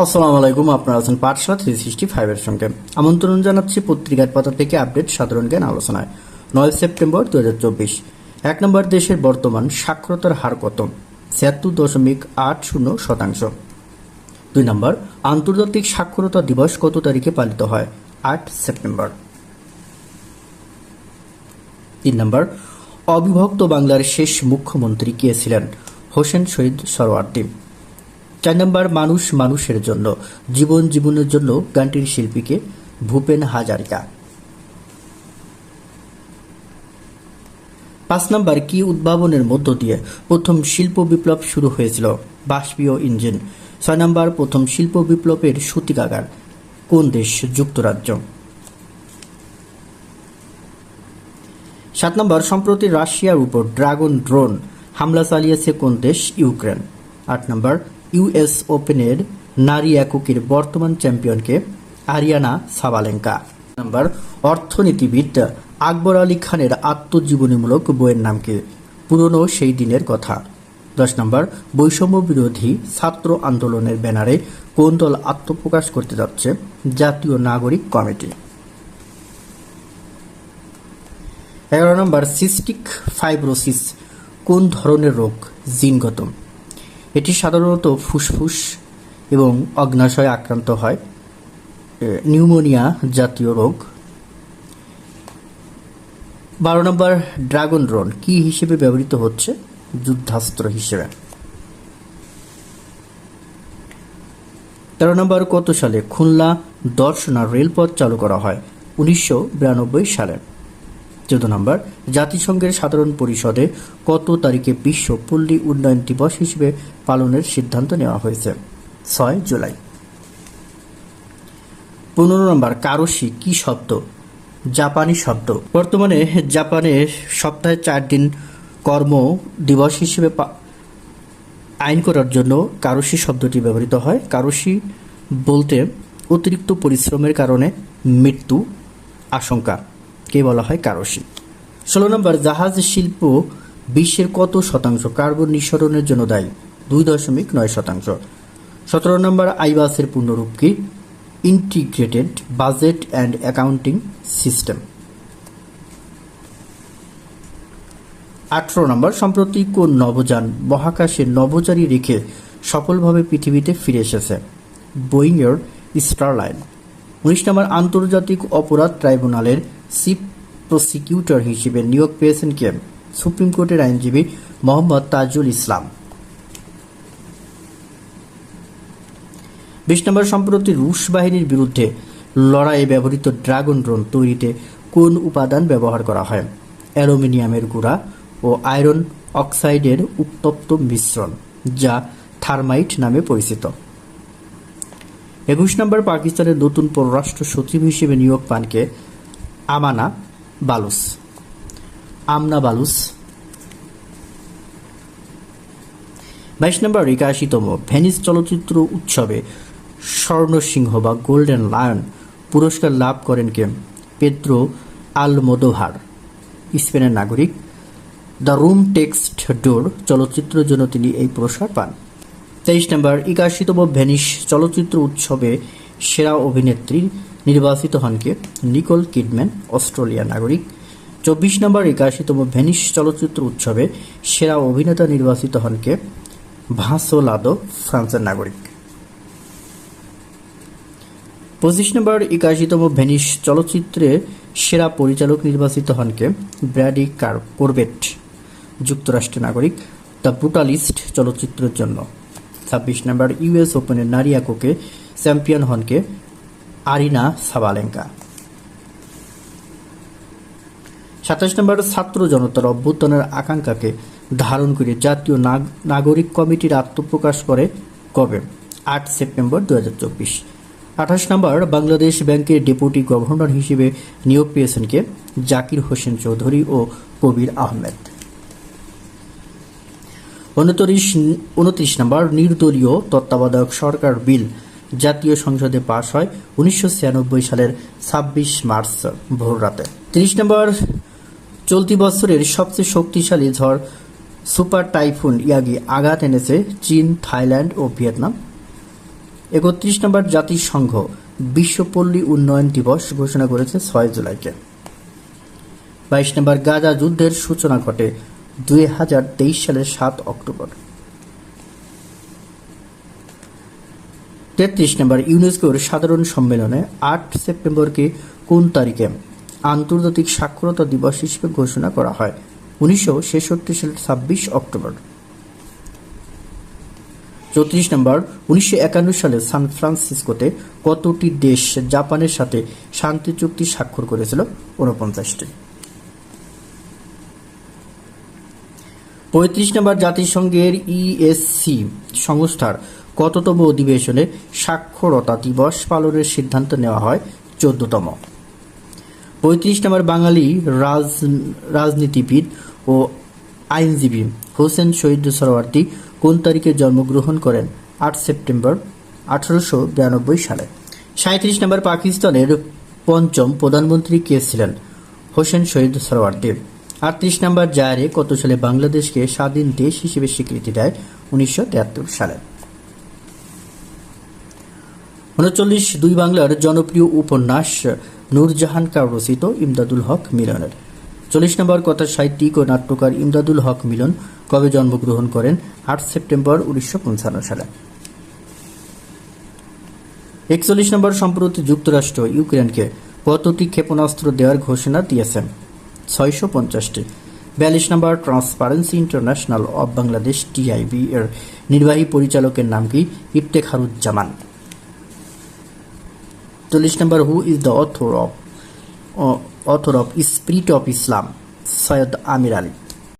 আসসালামু আলাইকুম আপনারা আছেন পাঠশালা থ্রি সিক্সটি ফাইভের সঙ্গে। আমন্ত্রণ জানাচ্ছি পত্রিকার পাতা থেকে আপডেট সাধারণ জ্ঞান আলোচনায়। নয় সেপ্টেম্বর দু হাজার চব্বিশ। এক নম্বর দেশের বর্তমান সাক্ষরতার হার কত? ছিয়াত্তর দশমিক আট শূন্য শতাংশ। দুই নম্বর, আন্তর্জাতিক সাক্ষরতা দিবস কত তারিখে পালিত হয়? আট সেপ্টেম্বর। তিন নম্বর, অবিভক্ত বাংলার শেষ মুখ্যমন্ত্রী কে ছিলেন? হোসেন শহীদ সরওয়ার্দী চার নম্বর মানুষ মানুষের জন্য, জীবন জীবনের জন্য গানটির শিল্পীকে ভূপেন হাজারিকা। পাঁচ নম্বর, কি উদ্ভাবনের মধ্য দিয়ে প্রথম শিল্প বিপ্লব শুরু হয়েছিল? বাষ্পীয় ইঞ্জিন। ছয় নম্বর, প্রথম শিল্প বিপ্লবের সূতিকাগার। কোন দেশ যুক্তরাজ্য? সাত নম্বর, সম্প্রতি রাশিয়ার উপর ড্রাগন ড্রোন হামলা চালিয়েছে কোন দেশ? ইউক্রেন। আট নম্বর ইউএস ওপেনের নারী এককের বর্তমান চ্যাম্পিয়নকে আরিয়ানা সাবালেঙ্কা। নম্বর, অর্থনীতিবিদ আকবর আলী খানের আত্মজীবনীমূলক বইয়ের নাম কি পুরনো সেই দিনের কথা। দশ নম্বর, বৈষম্য বিরোধী ছাত্র আন্দোলনের ব্যানারে কোন দল আত্মপ্রকাশ করতে যাচ্ছে? জাতীয় নাগরিক কমিটি। এগারো নম্বর, সিস্টিক ফাইব্রোসিস, কোন ধরনের রোগ? জিনগত। এটি সাধারণত ফুসফুস এবং অগ্নাশয় আক্রান্ত হয় নিউমোনিয়া জাতীয় রোগ। বারো নম্বর, ড্রাগন ড্রোন কি হিসেবে ব্যবহৃত হচ্ছে? যুদ্ধাস্ত্র হিসেবে। তেরো নম্বর, কত সালে খুলনা দর্শনা রেলপথ চালু করা হয়? উনিশশো বিরানব্বই সালে। চোদ্দ নম্বর, জাতিসংঘের সাধারণ পরিষদে কত তারিখে বিশ্ব পল্লী উন্নয়ন দিবস হিসেবে পালনের সিদ্ধান্ত নেওয়া হয়েছে? ছয় জুলাই। পনেরো নম্বর, কারসি কি শব্দ? জাপানি শব্দ। বর্তমানে জাপানে সপ্তাহে চার দিন কর্ম দিবস হিসেবে আইন করার জন্য কারসি শব্দটি ব্যবহৃত হয়। কারসি বলতে অতিরিক্ত পরিশ্রমের কারণে মৃত্যু আশঙ্কা। কে বলা হয় কারসি ষোলো নম্বর, জাহাজ শিল্প বিশ্বের কত শতাংশ? কার্বন নিঃসরণের জন্য দায়ী, দুই দশমিক নয় শতাংশ। সতেরো নম্বর, আইবাসের পূর্ণরূপ কি? Integrated budget and accounting system আঠারো নম্বর, সম্প্রতি কোন নবযান? মহাকাশে নভোচারী রেখে সফলভাবে পৃথিবীতে ফিরে এসেছে বোয়িংয়ের স্টারলাইন উনিশ নম্বর, আন্তর্জাতিক অপরাধ ট্রাইব্যুনালের চিফ প্রসিকিউটর হিসেবে নিয়োগ পেয়েছেন কে? সুপ্রিম কোর্টের আইনজীবী মোহাম্মদ তাজুল ইসলাম। বিশ নম্বর, সম্প্রতি রুশ বাহিনীর বিরুদ্ধে লড়াইয়ে ব্যবহৃত ড্রাগন ড্রোন তৈরিতে কোন উপাদান ব্যবহার করা হয়? অ্যালুমিনিয়ামের গুঁড়া ও আয়রন অক্সাইডের উত্তপ্ত মিশ্রণ, যা থার্মাইট নামে পরিচিত। একুশ নম্বর, পাকিস্তানের নতুন পররাষ্ট্র সচিব হিসেবে নিয়োগ পানকে আমানা বালুস। আমনা বালুস। বাইশ নম্বর, একাশিতম, ভেনিস চলচ্চিত্র উৎসবে স্বর্ণসিংহ বা গোল্ডেন লায়ন পুরস্কার লাভ করেন কে? পেদ্রো আলমোদোভার, স্পেনের নাগরিক। দ্য রুম টেক্সট ডোর চলচ্চিত্রের জন্য তিনি এই পুরস্কার পান। তেইশ নম্বর, একাশিতম, ভেনিস চলচ্চিত্র উৎসবে সেরা অভিনেত্রী নির্বাচিত হন কে? নিকোল কিডম্যান অস্ট্রেলিয়া নাগরিক। চব্বিশ নম্বর একাশিতম ভেনিস চলচ্চিত্র উৎসবে সেরা অভিনেতা নির্বাচিত হন কে? ভাঁসোলাদো ফ্রান্সের নাগরিক। পঁচিশ নম্বর একাশিতম ভেনিস চলচ্চিত্রে সেরা পরিচালক নির্বাচিত হন কে? ব্র্যাডি কার করবেট, যুক্তরাষ্ট্রের নাগরিক। দ্য ব্রুটালিস্ট চলচ্চিত্রের জন্য। ছাব্বিশ নম্বর ইউএস ওপেনের নারী চ্যাম্পিয়ন হনকে আরিনা সাবালেঙ্কা। সাতাশ নম্বর ছাত্র জনতার অভ্যুত্থানের আকাঙ্ক্ষাকে ধারণ করে জাতীয় নাগরিক কমিটির আত্মপ্রকাশ করে কবে? আট সেপ্টেম্বর দু হাজার চব্বিশ। আঠাশ নম্বর, বাংলাদেশ ব্যাংকের ডেপুটি গভর্নর হিসেবে নিয়োগ পেয়েছেন কে জাকির হোসেন চৌধুরী ও কবির আহমেদ। উনত্রিশ উনত্রিশ নম্বর, নির্দলীয় তত্ত্বাবধায়ক সরকার বিল জাতীয় সংসদে পাশ হয় উনিশশো ছিয়ানব্বই সালের ছাব্বিশ মার্চ ভোর রাতে। তিরিশ নম্বর, চলতি বছরের সবচেয়ে শক্তিশালী ঝড় সুপার টাইফুন ইয়াগি আঘাত এনেছে চীন, থাইল্যান্ড ও ভিয়েতনাম। একত্রিশ নম্বর জাতিসংঘ বিশ্বপল্লী উন্নয়ন দিবস ঘোষণা করেছে ছয় জুলাইকে। বাইশ নম্বর গাজা যুদ্ধের সূচনা ঘটে দুই হাজার তেইশ সালের সাত অক্টোবর। তেত্রিশ নম্বর ইউনেস্কোর সাধারণ সম্মেলনে আট সেপ্টেম্বরকে কোন তারিখে আন্তর্জাতিক সাক্ষরতা দিবস হিসেবে ঘোষণা করা হয়? উনিশশো ছেষট্টি সালের ছাব্বিশ অক্টোবর। চৌত্রিশ নম্বর, উনিশশো একান্ন সালে সান ফ্রান্সিসকোতে কতটি দেশ জাপানের সাথে শান্তি চুক্তি স্বাক্ষর করেছিল? ঊনপঞ্চাশটি। পঁয়ত্রিশ নম্বর, জাতিসংঘের ইএসসি সংস্থার কততম অধিবেশনে সাক্ষরতা দিবস পালনের সিদ্ধান্ত নেওয়া হয় চোদ্দতম। পঁয়ত্রিশ নম্বর বাঙালি রাজ, রাজনীতিবিদ ও আইনজীবী হোসেন শহীদ সরওয়ার্দী কোন তারিখে জন্মগ্রহণ করেন? আট সেপ্টেম্বর আঠারোশো বিরানব্বই সালে। সাঁত্রিশ নম্বর পাকিস্তানের পঞ্চম প্রধানমন্ত্রী কে ছিলেন? হোসেন শহীদ সরওয়ার্দী আটত্রিশ নম্বর জায়ারে কত সালে বাংলাদেশকে স্বাধীন দেশ হিসেবে স্বীকৃতি দেয়? উনিশশো সালে। উনচল্লিশ দুই বাংলার জনপ্রিয় উপন্যাস নূরজাহান কার রচিত ইমদাদুল হক মিলনের। চল্লিশ নম্বর কথা সাহিত্যিক ও নাট্যকার ইমদাদুল হক মিলন কবে জন্মগ্রহণ করেন? আট সেপ্টেম্বর উনিশশো পঞ্চান্ন সালে। একচল্লিশ নম্বর সম্প্রতি যুক্তরাষ্ট্র ইউক্রেনকে কতটি ক্ষেপণাস্ত্র দেওয়ার ঘোষণা দিয়েছেন। ছয়শো পঞ্চাশটি। বিয়াল্লিশ নম্বর Transparency International of Bangladesh TIB এর নির্বাহী পরিচালকের নাম কি? ইফতেখারুজ্জামান। চল্লিশ নম্বর who is the author of author of Spirit of Islam Syed Ameer Ali